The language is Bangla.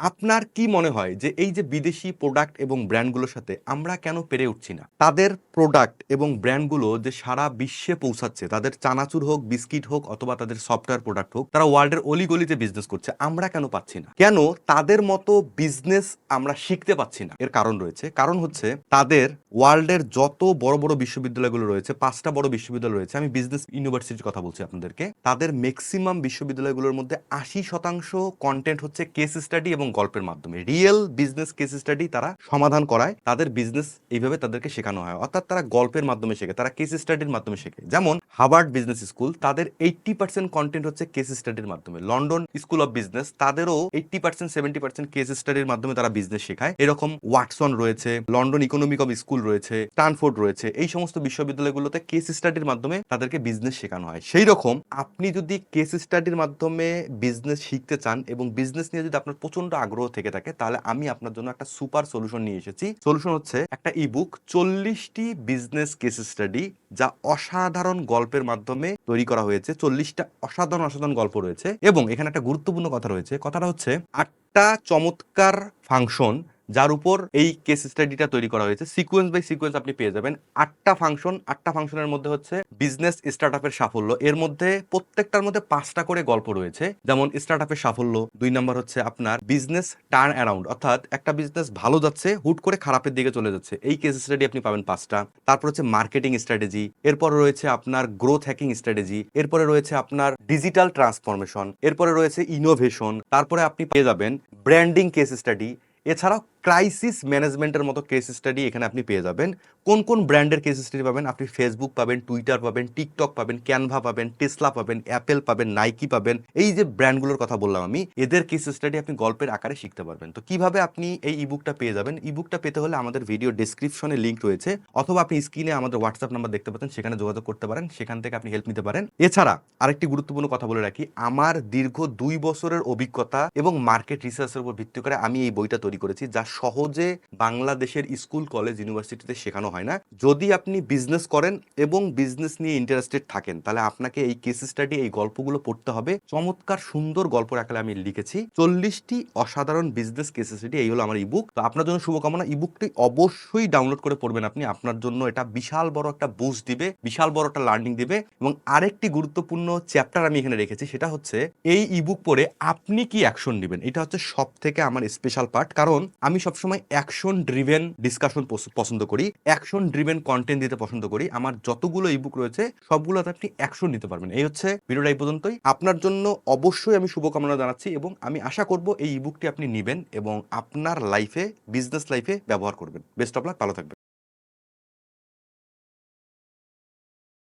আপনার কি মনে হয় যে এই যে বিদেশি প্রোডাক্ট এবং ব্র্যান্ডগুলোর সাথে আমরা কেন পেরে উঠছি না? তাদের প্রোডাক্ট এবং ব্র্যান্ডগুলো যে সারা বিশ্বে পৌঁছাচ্ছে, তাদের চানাচুর হোক, বিস্কিট হোক অথবা তাদের সফটওয়্যার প্রোডাক্ট হোক, তারা ওয়ার্ল্ডের অলিগলিতে বিজনেস করছে, আমরা কেন পাচ্ছি না? কেন তাদের মতো বিজনেস আমরা শিখতে পাচ্ছি না? এর কারণ রয়েছে। কারণ হচ্ছে তাদের ওয়ার্ল্ডের যত বড় বড় বিশ্ববিদ্যালয়গুলো রয়েছে, পাঁচটা বড় বিশ্ববিদ্যালয় রয়েছে, আমি বিজনেস ইউনিভার্সিটির কথা বলছি আপনাদেরকে, তাদের ম্যাক্সিমাম বিশ্ববিদ্যালয়গুলোর মধ্যে আশি শতাংশ কন্টেন্ট হচ্ছে কেস স্টাডি এবং গল্পের মাধ্যমে। রিয়েল বিজনেস কেস স্টাডি তারা সমাধান করায়, তাদের বিজনেস এইভাবে তাদেরকে শেখানো হয়। অর্থাৎ তারা গল্পের মাধ্যমে শেখে, তারা কেস স্টাডির মাধ্যমে শেখে। যেমন হার্ভার্ড বিজনেস স্কুল তাদের এইটটি পার্সেন্ট কন্টেন্ট হচ্ছে কেস স্টাডির মাধ্যমে। লন্ডন স্কুল অফ বিজনেস তাদেরও eighty percent seventy percent case স্টাডির মাধ্যমে তারা বিজনেস শেখায়। এরকম ওয়াটসন রয়েছে লন্ডন ইকোনমিক অফ স্কুল রয়েছে স্টানফোর্ড রয়েছে। এই সমস্ত বিশ্ববিদ্যালয়গুলোতে কেস স্টাডির মাধ্যমে তাদেরকে বিজনেস শেখানো হয়। সেই রকম আপনি যদি কেস স্টাডির মাধ্যমে বিজনেস শিখতে চান এবং বিজনেস নিয়ে যদি আপনার প্রচণ্ড আগ্রহ থেকে থাকে, তাহলে আমি আপনার জন্য একটা সুপার সলিউশন নিয়ে এসেছি। সলিউশন হচ্ছে একটা ইবুক চল্লিশটি বিজনেস কেস স্টাডি যা অসাধারণ গল্পের মাধ্যমে তৈরি করা হয়েছে। চল্লিশটা অসাধারণ অসাধারণ গল্প রয়েছে এবং এখানে একটা গুরুত্বপূর্ণ কথা রয়েছে। কথাটা হচ্ছে আটটা চমৎকার ফাংশন যার উপর এই কেস স্টাডিটা তৈরি করা হয়েছে। সিকোয়েন্স বাই সিকোয়েন্স আপনি পেয়ে যাবেন। আটটা ফাংশন আটটা ফাংশনের মধ্যে হচ্ছে বিজনেস স্টার্টআপের সাফল্য। এর মধ্যে প্রত্যেকটার মধ্যে পাঁচটা করে গল্প রয়েছে। যেমন স্টার্টআপের সাফল্য, দুই নম্বর হচ্ছে আপনার বিজনেস টার্ন অ্যারাউন্ড অর্থাৎ একটা বিজনেস ভালো যাচ্ছে, হুট করে খারাপের দিকে চলে যাচ্ছে। এই কেস স্টাডি আপনি পাবেন পাঁচটা। তারপর হচ্ছে মার্কেটিং স্ট্র্যাটেজি এরপর রয়েছে আপনার গ্রোথ হ্যাকিং স্ট্র্যাটেজি এরপরে রয়েছে আপনার ডিজিটাল ট্রান্সফরমেশন এরপরে রয়েছে ইনোভেশন তারপরে আপনি পেয়ে যাবেন ব্র্যান্ডিং কেস স্টাডি এছাড়াও ক্রাইসিস ম্যানেজমেন্টের মতো কেস স্টাডি এখানে আপনি পেয়ে যাবেন। কোন কোন ব্র্যান্ডের কেস স্টাডি পাবেন? আপনি ফেসবুক পাবেন টুইটার পাবেন টিকটক পাবেন ক্যানভা পাবেন টেসলা পাবেন অ্যাপেল পাবেন নাইকি পাবেন। এই যে ব্র্যান্ডগুলোর কথা বললাম আমি, এদের কেস স্টাডি আপনি গল্পের আকারে শিখতে পারবেন। তো কীভাবে আপনি এই ইবুকটা পেয়ে যাবেন? ইবুকটা পেতে হলে আমাদের ভিডিও ডেসক্রিপশনে লিঙ্ক রয়েছে, অথবা আপনি স্ক্রিনে আমাদের হোয়াটসঅ্যাপ নাম্বার দেখতে পাচ্ছেন, সেখানে যোগাযোগ করতে পারেন, সেখান থেকে আপনি হেল্প নিতে পারেন। এছাড়া আরেকটি গুরুত্বপূর্ণ কথা বলে রাখি, আমার দীর্ঘ দুই বছরের অভিজ্ঞতা এবং মার্কেট রিসার্চের উপর ভিত্তি করে আমি এই বইটা তৈরি করেছি, যা সহজে বাংলাদেশের স্কুল, কলেজ, ইউনিভার্সিটিতে শেখানো হয় না। যদি আপনি বিজনেস করেন এবং বিজনেস নিয়ে ইন্টারেস্টেড থাকেন, তাহলে আপনাকে এই কেস স্টাডি এই গল্পগুলো পড়তে হবে। চমৎকার, সুন্দর গল্প আকারে আমি লিখেছি। চল্লিশটি অসাধারণ বিজনেস কেস স্টাডি এই হলো আমার ইবুক তো আপনার জন্য শুভকামনা। ইবুকটি অবশ্যই ডাউনলোড করে পড়বেন আপনি। আপনার জন্য এটা বিশাল বড় একটা বুস্ট দিবে, বিশাল বড় একটা লার্নিং দিবে। এবং আরেকটি গুরুত্বপূর্ণ চ্যাপ্টার আমি এখানে রেখেছি, সেটা হচ্ছে এই ইবুক পড়ে আপনি কি অ্যাকশন নেবেন? এটা হচ্ছে সব থেকে আমার স্পেশাল পার্ট কারণ আমি সবসময় অ্যাকশন ড্রিভেন ডিসকাশন পছন্দ করি অ্যাকশন ড্রিভেন কন্টেন্ট দিতে পছন্দ করি। আমার যতগুলো ইবুক রয়েছে, সবগুলোতে আপনি অ্যাকশন নিতে পারবেন। এই হচ্ছে ভিডিওটা এই পর্যন্তই। আপনার জন্য অবশ্যই আমি শুভকামনা জানাচ্ছি এবং আমি আশা করব এই ইবুকটি আপনি নেবেন এবং আপনার লাইফে বিজনেস লাইফে ব্যবহার করবেন। বেস্ট অফ লাক ভালো থাকবেন।